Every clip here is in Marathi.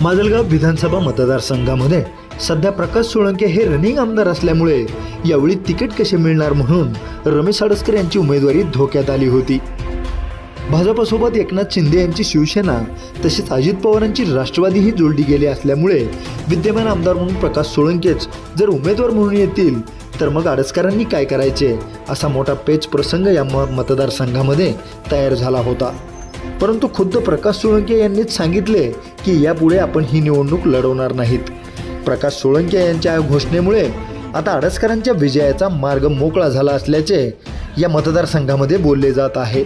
माजलगाव विधानसभा मतदारसंघामध्ये सध्या प्रकाश सोळंके हे रनिंग आमदार असल्यामुळे यावेळी तिकीट कसे मिळणार म्हणून रमेश आडसकर यांची उमेदवारी धोक्यात आली होती. भाजपसोबत एकनाथ शिंदे यांची शिवसेना तसेच अजित पवारांची राष्ट्रवादीही जोडली गेली असल्यामुळे विद्यमान आमदार म्हणून प्रकाश सोळंकेच जर उमेदवार म्हणून येतील तर मग आडसकरांनी काय करायचे? असा मोठा पेच प्रसंग या म मतदारसंघामध्ये तयार झाला होता. परंतु खुद्द प्रकाश सोळंके यांनीच सांगितले की यापुढे आपण ही निवडणूक लढवणार नाहीत. प्रकाश सोळंके यांच्या या घोषणेमुळे आता आडसकरांच्या विजयाचा मार्ग मोकळा झाला असल्याचे या मतदारसंघामध्ये बोलले जात आहे.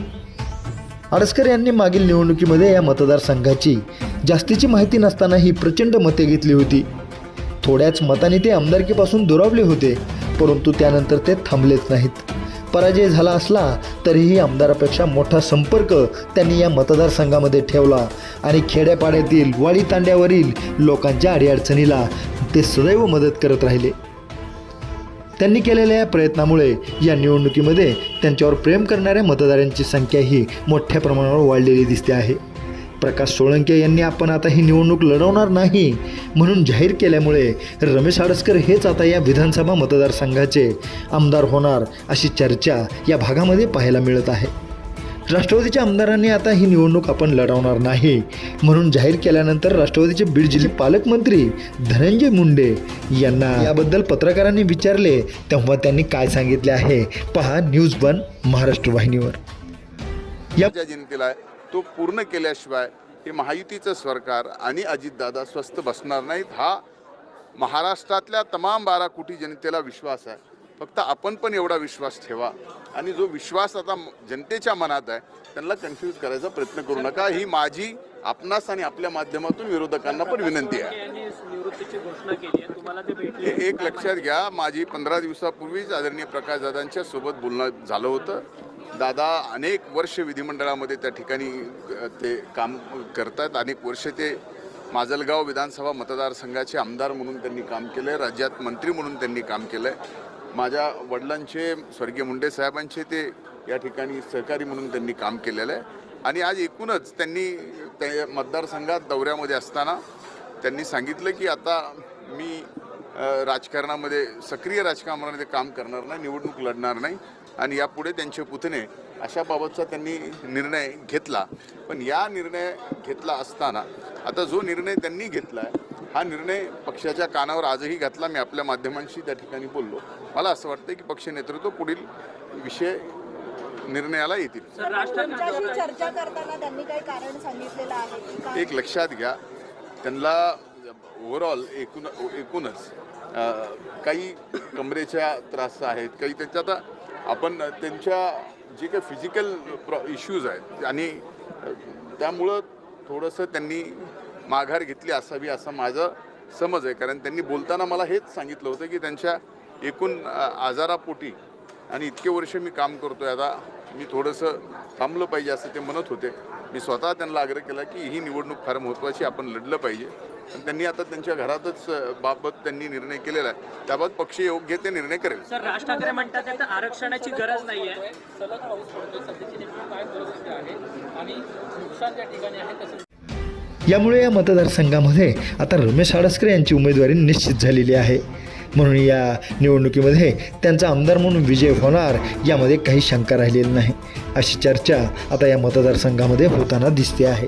आडसकर यांनी मागील निवडणुकीमध्ये या मतदारसंघाची जास्तीची माहिती नसतानाही प्रचंड मते घेतली होती. थोड्याच मताने ते आमदारकीपासून दुरावले होते परंतु त्यानंतर ते थांबलेच नाहीत. पराजय झाला असला तरीही आमदारापेक्षा मोठा संपर्क त्यांनी या मतदारसंघामध्ये ठेवला. आणि खेड्यापाड्यातील वाडी तांड्यावरील लोकांच्या अडीअडचणीला ते सदैव मदत करत राहिले. त्यांनी केलेल्या या प्रयत्नामुळे या निवडणुकीमध्ये त्यांच्यावर प्रेम करणाऱ्या मतदारांची संख्याही मोठ्या प्रमाणावर वाढलेली दिसते आहे. प्रकाश सोळंके यांनी आपण आता ही निवडणूक लढवणार नाही म्हणून जाहीर केल्यामुळे रमेश आडसकर हेच आता या विधानसभा मतदारसंघाचे आमदार होणार अशी चर्चा या भागामध्ये पाहायला मिळत आहे. राष्ट्रवादीच्या आमदारांनी आता ही निवडणूक आपण लढवणार नाही म्हणून जाहीर केल्यानंतर राष्ट्रवादीचे बीड जिल्हे पालकमंत्री धनंजय मुंडे यांना याबद्दल पत्रकारांनी विचारले तेव्हा त्यांनी काय सांगितले आहे? पहा न्यूज वन महाराष्ट्र वाहिनीवर. या जनतेला तो पूर्ण केल्याशिवाय हे महायुतीचं सरकार आणि अजितदादा स्वस्त बसणार नाहीत. हा महाराष्ट्रातल्या तमाम बारा कोटी जनतेला विश्वास आहे. फक्त आपण पण एवढा विश्वास ठेवा. आणि जो विश्वास आता जनतेच्या मनात आहे त्यांना कन्फ्यूज करायचा प्रयत्न करू नका. ही माझी आपणास आणि आपल्या माध्यमातून विरोधकांना पण विनंती आहे. हे एक लक्षात घ्या. माझी पंधरा दिवसापूर्वीच आदरणीय प्रकाशदादांच्या सोबत बोलणं झालं होतं. दादा अनेक वर्ष विधिमंडळामध्ये त्या ठिकाणी ते काम करतात. अनेक वर्ष ते माजलगाव विधानसभा मतदारसंघाचे आमदार म्हणून त्यांनी काम केलं आहे राज्यात मंत्री म्हणून त्यांनी काम केलं आहे माझ्या वडिलांचे स्वर्गीय मुंडे साहेबांचे ते या ठिकाणी सहकारी म्हणून त्यांनी काम केलेलं आहे. आणि आज एकूणच त्यांनी त्या मतदारसंघात दौऱ्यामध्ये असताना त्यांनी सांगितलं की आता मी राजकारणामध्ये सक्रिय राजकारणामध्ये काम करणार नाही निवडणूक लढणार नाही आणि यापुढे त्यांचे पुतणे अशाबाबतचा त्यांनी निर्णय घेतला. पण या निर्णय घेतला असताना आता जो निर्णय त्यांनी घेतला आहे हा निर्णय पक्षाच्या कानावर आजही घातला. मी आपल्या माध्यमांशी त्या ठिकाणी बोललो. मला असं वाटतं की पक्ष नेतृत्व पुढील विषय निर्णयाला येतील. तर राष्ट्र तुमच्याशी चर्चा करताना त्यांनी काही कारण सांगितलेलं आहे की काय? एक लक्षात घ्या. त्यांना ओव्हरऑल एकूण एकूणच काही कमरेच्या त्रास आहेत काही त्यांच्या आता आपण त्यांच्या जे काही फिजिकल प्रॉ इश्यूज आहेत आणि त्यामुळं थोडंसं त्यांनी माघार घेतली असावी असं माझं समज आहे. कारण त्यांनी बोलताना मला हेच सांगितलं होतं की त्यांच्या एकूण आजारापोटी आणि इतके वर्ष मी काम करतोय आता मी थोडंसं थांबलं पाहिजे असं ते म्हणत होते. मी स्वतः त्यांना आग्रह केला की ही निवडणूक फार महत्त्वाची आपण लढलं पाहिजे. आणि त्यांनी आता त्यांच्या घरातच बाबत त्यांनी निर्णय केलेला आहे. त्याबाबत पक्ष योग्य ते निर्णय करेल. सर राज ठाकरे म्हणतात आता आरक्षणाची गरज नाही आहे सलग पाऊस पडतोय सध्याची नेमकी काय परिस्थिती आहे आणि नुकसान ज्या ठिकाणी आहे तसं यामुळे या मतदारसंघामध्ये आता रमेश आडसकर यांची उमेदवारी निश्चित झालेली आहे. म्हणून या निवडणुकीमध्ये त्यांचा आमदार म्हणून विजय होणार यामध्ये काही शंका राहिलेली नाही. अशी चर्चा आता या मतदारसंघामध्ये होताना दिसते आहे.